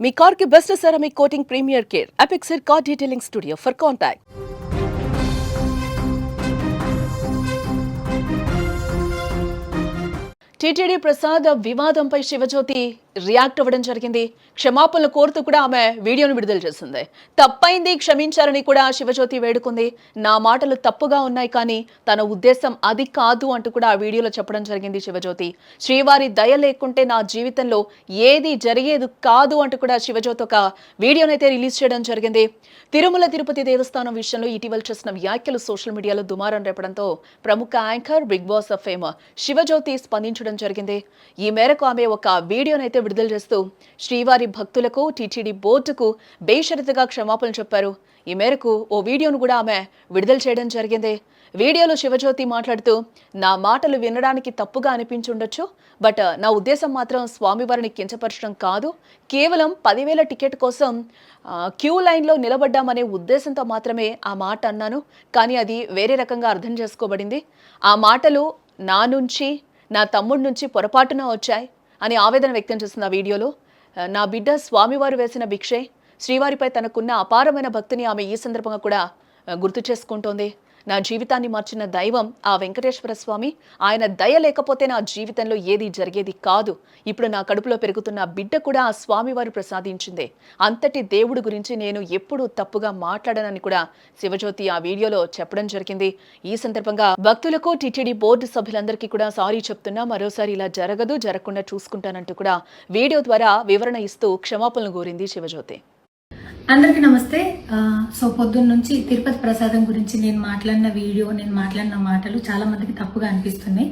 మీ car కి best ceramic coating premier care Apexer car detailing studio for contact TTD prasad వివాదంపై Shivajyothi react అవ్వడం జరిగింది. క్షమాపణలు కోరుతూ కూడా ఆమె వీడియోను విడుదల చేసింది. తప్పైంది క్షమించారని కూడా శివజ్యోతి వేడుకుంది. నా మాటలు తప్పుగా ఉన్నాయి కానీ తన ఉద్దేశం అది కాదు అంటూ కూడా ఆ వీడియోలో చెప్పడం జరిగింది శివజ్యోతి. శ్రీవారి దయ లేకుంటే నా జీవితంలో ఏది జరిగేది కాదు అంటూ కూడా శివజ్యోతి ఒక వీడియోనైతే రిలీజ్ చేయడం జరిగింది. తిరుమల తిరుపతి దేవస్థానం విషయంలో ఇటీవల చేసిన వ్యాఖ్యలు సోషల్ మీడియాలో దుమారం రేపడంతో ప్రముఖ anchor Bigg Boss of fame Shivajyothi స్పందించడం జరిగింది. ఈ మేరకు ఆమె ఒక వీడియోనైతే విడుదల చేస్తూ శ్రీవారి భక్తులకు టీటీడీ బోర్డుకు బేషరతుగా క్షమాపణలు చెప్పారు. ఈ మేరకు ఓ వీడియోను కూడా ఆమె విడుదల చేయడం జరిగింది. వీడియోలో శివజ్యోతి మాట్లాడుతూ నా మాటలు వినడానికి తప్పుగా అనిపించుండొచ్చు బట్ నా ఉద్దేశం మాత్రం స్వామివారిని కించపరచడం కాదు. కేవలం పదివేల టికెట్ కోసం క్యూ లైన్లో నిలబడ్డామనే ఉద్దేశంతో మాత్రమే ఆ మాట అన్నాను. కానీ అది వేరే రకంగా అర్థం చేసుకోబడింది. ఆ మాటలు నా నుంచి నా తమ్ముడి నుంచి పొరపాటున వచ్చాయి. అని ఆవేదన వ్యక్తం చేస్తున్న వీడియోలో నా బిడ్డ స్వామివారు వేసిన భిక్షే శ్రీవారిపై తనకున్న అపారమైన భక్తిని ఆమె ఈ సందర్భంగా కూడా గుర్తు చేసుకుంటోంది. నా జీవితాన్ని మార్చిన దైవం ఆ వెంకటేశ్వర స్వామి. ఆయన దయ లేకపోతే నా జీవితంలో ఏది జరిగేది కాదు. ఇప్పుడు నా కడుపులో పెరుగుతున్న బిడ్డ కూడా ఆ స్వామివారు ప్రసాదించిందే. అంతటి దేవుడి గురించి నేను ఎప్పుడూ తప్పుగా మాట్లాడనని కూడా శివజ్యోతి ఆ వీడియోలో చెప్పడం జరిగింది. ఈ సందర్భంగా భక్తులకు టిటిడి బోర్డు సభ్యులందరికీ కూడా సారీ చెప్తున్నా మరోసారి ఇలా జరగదు జరగకుండా చూసుకుంటానంటూ కూడా వీడియో ద్వారా వివరణ ఇస్తూ క్షమాపణలు కోరింది శివజ్యోతి. అందరికీ నమస్తే. సో పొద్దున్న నుంచి తిరుపతి ప్రసాదం గురించి నేను మాట్లాడిన వీడియో నేను మాట్లాడిన మాటలు చాలా మందికి తప్పుగా అనిపిస్తున్నాయి.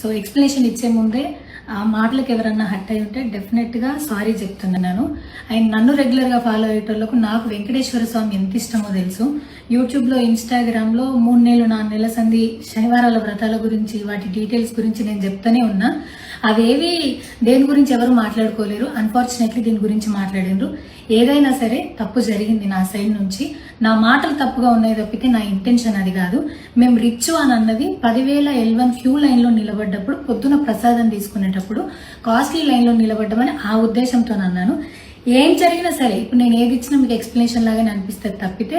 సో ఎక్స్ప్లెనేషన్ ఇచ్చే ముందే ఆ మాటలకు ఎవరన్నా హట్ అయి ఉంటే డెఫినెట్గా సారీ చెప్తున్నాను. అండ్ నన్ను రెగ్యులర్గా ఫాలో అయ్యేటోళ్ళకు నాకు వెంకటేశ్వర స్వామి ఎంత ఇష్టమో తెలుసు. యూట్యూబ్లో ఇన్స్టాగ్రామ్లో మూడు నెలలు నాలుగు నెలల సంది శనివారాల వ్రతాల గురించి వాటి డీటెయిల్స్ గురించి నేను చెప్తూనే ఉన్నా. అవేవి దేని గురించి ఎవరు మాట్లాడుకోలేరు. అన్ఫార్చునేట్లీ దీని గురించి మాట్లాడిండ్రు. ఏదైనా సరే తప్పు జరిగింది నా సైడ్ నుంచి. నా మాటలు తప్పుగా ఉన్నాయి తప్పితే నా ఇంటెన్షన్ అది కాదు. మేము రిచ్ అని అన్నది పదివేల ఎల్వన్ క్యూ లైన్లో నిలబడ్డప్పుడు పొద్దున ప్రసాదం తీసుకునేటప్పుడు కాస్ట్లీ లైన్లో నిలబడ్డమని ఆ ఉద్దేశంతో అన్నాను ఏం జరిగినా సరే ఇప్పుడు నేను ఏది ఇచ్చినా మీకు ఎక్స్ప్లెనేషన్ లాగానే అనిపిస్తుంది తప్పితే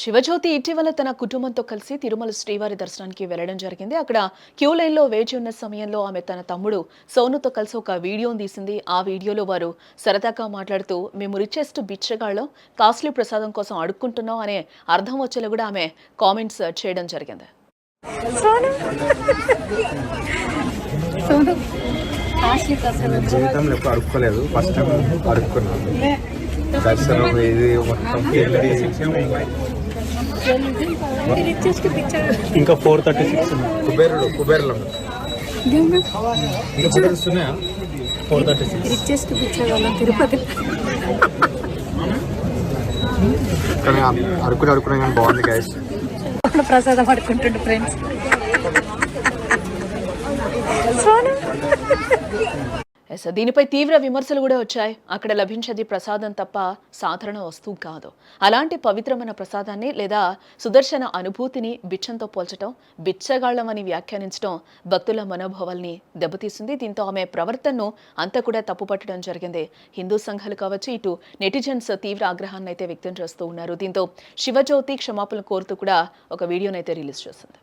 శివజ్యోతి ఇటీవల తన కుటుంబంతో కలిసి తిరుమల శ్రీవారి దర్శనానికి వెళ్ళడం జరిగింది. అక్కడ క్యూ లైన్లో వేచి ఉన్న సమయంలో ఆమె తన తమ్ముడు సోనుతో కలిసి ఒక వీడియోని తీసింది. ఆ వీడియోలో వారు సరదాగా మాట్లాడుతూ మేము రిచెస్ట్ బిచ్చగాళ్ళం. కాస్ట్లీ ప్రసాదం కోసం అడుక్కుంటున్నాం అనే అర్థం వచ్చేలా కూడా ఆమె కామెంట్స్ చేయడం జరిగింది. జీవితంలో ఎప్పుడు అడుక్కోలేదు. First time అడుక్కున్నాను. దర్శనం ఇది మొత్తం ఇంకా ఫోర్ థర్టీ సిక్స్ కుబేరుడు కుబేరులు ఇంకా ఫోటోస్ ఉన్నాయా? Four thirty six. రిచెస్ట్ పిచ్చగాళ్ళం తిరుపతి. కానీ అడుక్కుని అడుక్కునే కానీ బాగుంది గైస్ ప్రసాదం పడుకుంటుండు ఫ్రెండ్స్ ఎస్, దీనిపై తీవ్ర విమర్శలు కూడా వచ్చాయి. అక్కడ లభించేది ప్రసాదం తప్ప సాధారణ వస్తువు కాదు. అలాంటి పవిత్రమైన ప్రసాదాన్ని లేదా సుదర్శన అనుభూతిని బిచ్చంతో పోల్చడం బిచ్చగాళ్ళమని వ్యాఖ్యానించడం భక్తుల మనోభావాల్ని దెబ్బతీసింది దీంతో ఆమె ప్రవర్తనను అంతా కూడా తప్పుపట్టడం జరిగింది. హిందూ సంఘాలు కావచ్చు ఇటు నెటిజన్స్ తీవ్ర ఆగ్రహాన్ని అయితే వ్యక్తం చేస్తూ ఉన్నారు. దీంతో శివజ్యోతి క్షమాపణలు కోరుతూ కూడా ఒక వీడియోనైతే రిలీజ్ చేసింది.